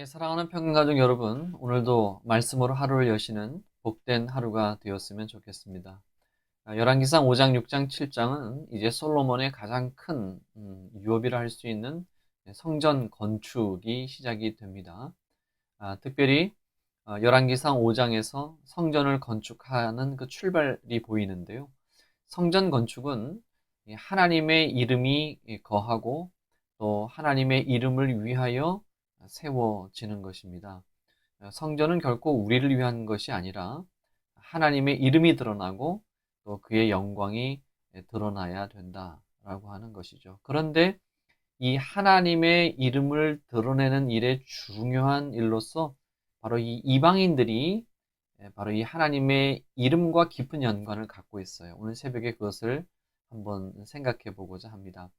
네, 사랑하는 평균가족 여러분, 오늘도 말씀으로 하루를 여시는 복된 하루가 되었으면 좋겠습니다. 아, 열왕기상 5장, 6장, 7장은 이제 솔로몬의 가장 큰 음, 유업이라 할 수 있는 성전 건축이 시작이 됩니다. 아, 특별히 아, 열왕기상 5장에서 성전을 건축하는 그 출발이 보이는데요. 성전 건축은 하나님의 이름이 거하고 또 하나님의 이름을 위하여 세워지는 것입니다. 성전은 결코 우리를 위한 것이 아니라 하나님의 이름이 드러나고 또 그의 영광이 드러나야 된다라고 하는 것이죠. 그런데 이 하나님의 이름을 드러내는 일의 중요한 일로서 바로 이 이방인들이 바로 이 하나님의 이름과 깊은 연관을 갖고 있어요. 오늘 새벽에 그것을 한번 생각해 보고자 합니다.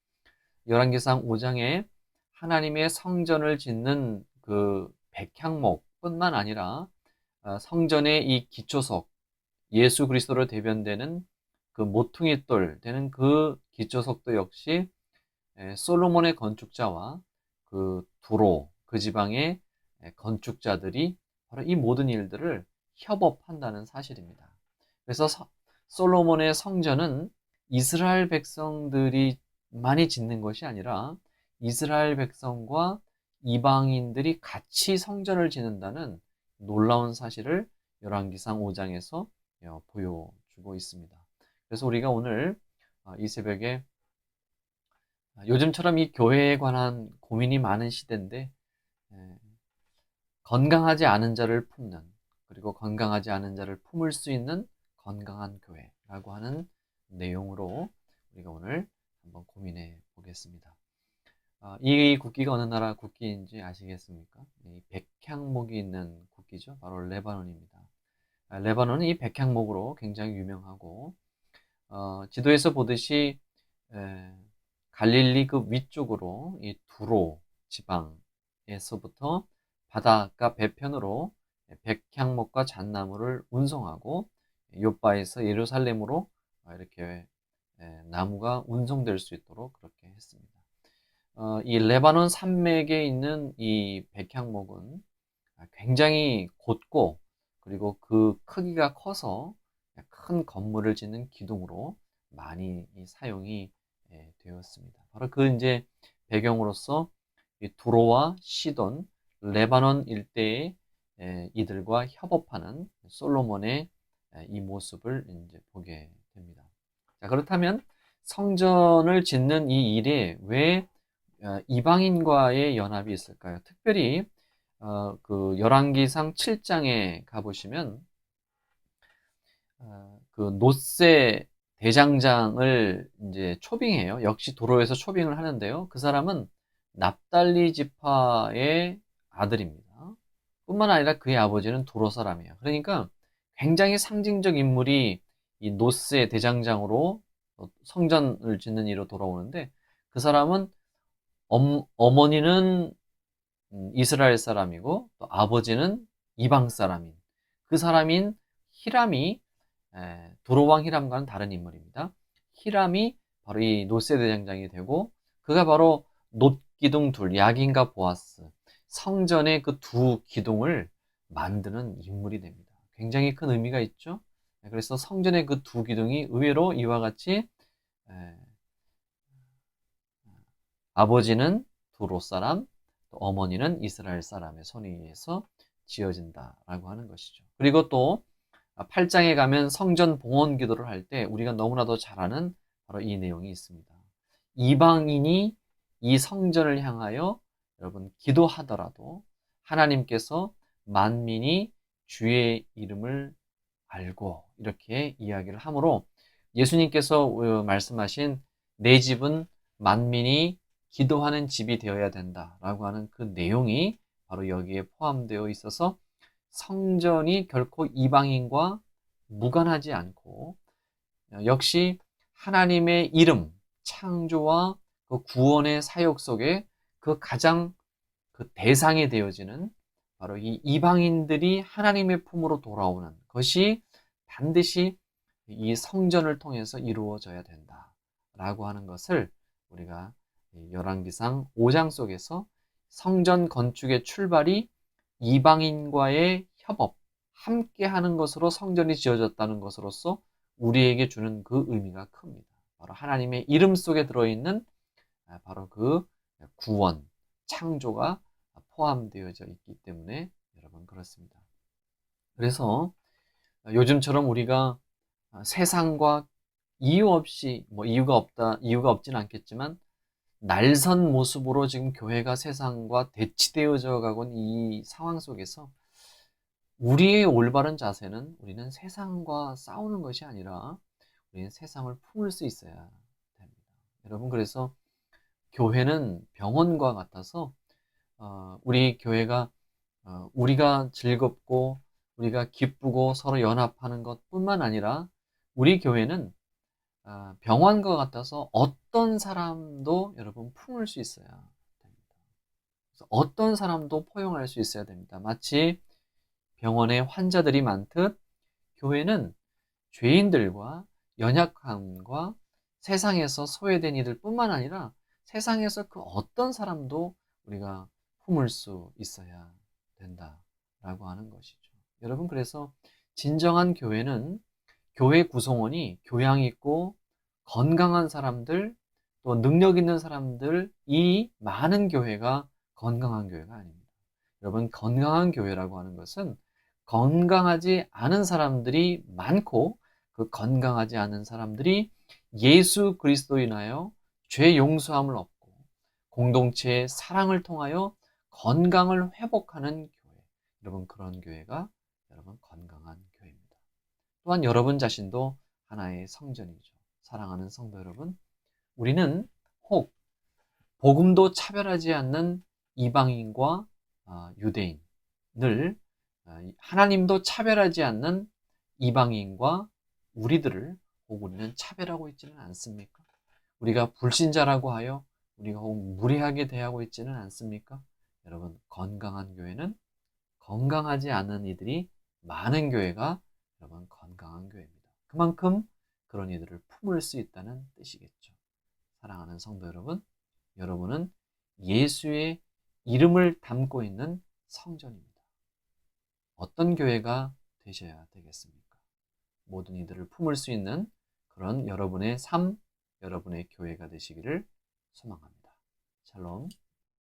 열왕기상 5장에 하나님의 성전을 짓는 그 백향목뿐만 아니라 어, 성전의 이 기초석 예수 그리스도로 대변되는 그 모퉁이 돌 되는 그 기초석도 역시 솔로몬의 건축자와 그 두로 그 지방의 건축자들이 바로 이 모든 일들을 협업한다는 사실입니다. 그래서 솔로몬의 성전은 이스라엘 백성들이 많이 짓는 것이 아니라 이스라엘 백성과 이방인들이 같이 성전을 짓는다는 놀라운 사실을 열왕기상 5장에서 어, 보여주고 있습니다. 그래서 우리가 오늘 어, 이 새벽에 아, 요즘처럼 이 교회에 관한 고민이 많은 시대인데 건강하지 않은 자를 품는 그리고 건강하지 않은 자를 품을 수 있는 건강한 교회라고 하는 내용으로 우리가 오늘 한번 고민해 보겠습니다. 아, 이 국기가 어느 나라 국기인지 아시겠습니까? 이 백향목이 있는 국기죠. 바로 레바논입니다. 아, 레바논은 이 백향목으로 굉장히 유명하고 어, 지도에서 보듯이 에, 갈릴리 그 위쪽으로 이 두로 지방에서부터 바닷가 배편으로 백향목과 잣나무를 운송하고 요바에서 예루살렘으로 이렇게 나무가 운송될 수 있도록 그렇게 했습니다. 어, 이 레바논 산맥에 있는 이 백향목은 굉장히 곧고 그리고 그 크기가 커서 큰 건물을 짓는 기둥으로 많이 사용이 예, 되었습니다. 바로 그 이제 배경으로서 두로와 시돈, 레바논 일대의 예, 이들과 협업하는 솔로몬의 예, 이 모습을 이제 보게 됩니다. 자, 그렇다면 성전을 짓는 이 일에 왜 어, 이방인과의 연합이 있을까요? 특별히 어, 그 열왕기상 7장에 가보시면 어, 그 노세 대장장을 이제 초빙해요. 역시 도로에서 초빙을 하는데요. 그 사람은 납달리 지파의 아들입니다. 뿐만 아니라 그의 아버지는 도로 사람이에요. 그러니까 굉장히 상징적 인물이 이 노스의 대장장으로 성전을 짓는 일로 돌아오는데 그 사람은 엄, 어머니는 음, 이스라엘 사람이고 또 아버지는 이방 사람인 그 사람인 히람이 에, 도로왕 히람과는 다른 인물입니다. 히람이 바로 이 노세 대장장이 되고 그가 바로 놋 기둥 둘 야긴과 보아스 성전의 그 두 기둥을 만드는 인물이 됩니다. 굉장히 큰 의미가 있죠. 그래서 성전의 그 두 기둥이 의외로 이와 같이 에, 아버지는 두로 사람, 어머니는 이스라엘 사람의 손에 의해서 지어진다라고 하는 것이죠. 그리고 또 8장에 가면 성전 봉헌 기도를 할 때 우리가 너무나도 잘 아는 바로 이 내용이 있습니다. 이방인이 이 성전을 향하여 여러분 기도하더라도 하나님께서 만민이 주의 이름을 알고 이렇게 이야기를 하므로 예수님께서 어, 말씀하신 내 집은 만민이 기도하는 집이 되어야 된다라고 하는 그 내용이 바로 여기에 포함되어 있어서 성전이 결코 이방인과 무관하지 않고 역시 하나님의 이름, 창조와 그 구원의 사역 속에 그 가장 그 대상이 되어지는 바로 이 이방인들이 하나님의 품으로 돌아오는 것이 반드시 이 성전을 통해서 이루어져야 된다라고 하는 것을 우리가 열왕기상 5장 속에서 성전 건축의 출발이 이방인과의 협업, 함께 하는 것으로 성전이 지어졌다는 것으로서 우리에게 주는 그 의미가 큽니다. 바로 하나님의 이름 속에 들어있는 아, 바로 그 구원, 창조가 포함되어져 있기 때문에 여러분 그렇습니다. 그래서 요즘처럼 우리가 세상과 이유 없이 뭐 이유가 없다 이유가 없진 않겠지만 날선 모습으로 지금 교회가 세상과 대치되어져 가곤 이 상황 속에서 우리의 올바른 자세는 우리는 세상과 싸우는 것이 아니라 우리는 세상을 품을 수 있어야 됩니다. 여러분 그래서 교회는 병원과 같아서 어, 우리 교회가 어, 우리가 즐겁고 우리가 기쁘고 서로 연합하는 것뿐만 아니라 우리 교회는 어, 병원과 같아서 어떤 사람도 여러분 품을 수 있어야 됩니다. 어떤 사람도 포용할 수 있어야 됩니다. 마치 병원에 환자들이 많듯 교회는 죄인들과 연약함과 세상에서 소외된 이들 뿐만 아니라 세상에서 그 어떤 사람도 우리가 품을 수 있어야 된다라고 하는 것이죠. 여러분, 그래서 진정한 교회는 교회 구성원이 교양 있고 건강한 사람들, 또 능력 있는 사람들, 이 많은 교회가 건강한 교회가 아닙니다. 여러분, 건강한 교회라고 하는 것은 건강하지 않은 사람들이 많고 그 건강하지 않은 사람들이 예수 그리스도 인하여 죄 용서함을 얻고 공동체의 사랑을 통하여 건강을 회복하는 교회. 여러분 그런 교회가 여러분 건강한 교회입니다. 또한 여러분 자신도 하나의 성전이죠. 사랑하는 성도 여러분, 우리는 혹 복음도 차별하지 않는 이방인과 아, 유대인을 아, 하나님도 차별하지 않는 이방인과 우리들을 혹 우리는 차별하고 있지는 않습니까? 우리가 불신자라고 하여 우리가 혹 무례하게 대하고 있지는 않습니까? 여러분, 건강한 교회는 건강하지 않은 이들이 많은 교회가 여러분 건강한 교회입니다. 그만큼 그런 이들을 품을 수 있다는 뜻이겠죠. 사랑하는 성도 여러분, 여러분은 예수의 이름을 담고 있는 성전입니다. 어떤 교회가 되셔야 되겠습니까? 모든 이들을 품을 수 있는 그런 여러분의 삶, 여러분의 교회가 되시기를 소망합니다. 샬롬.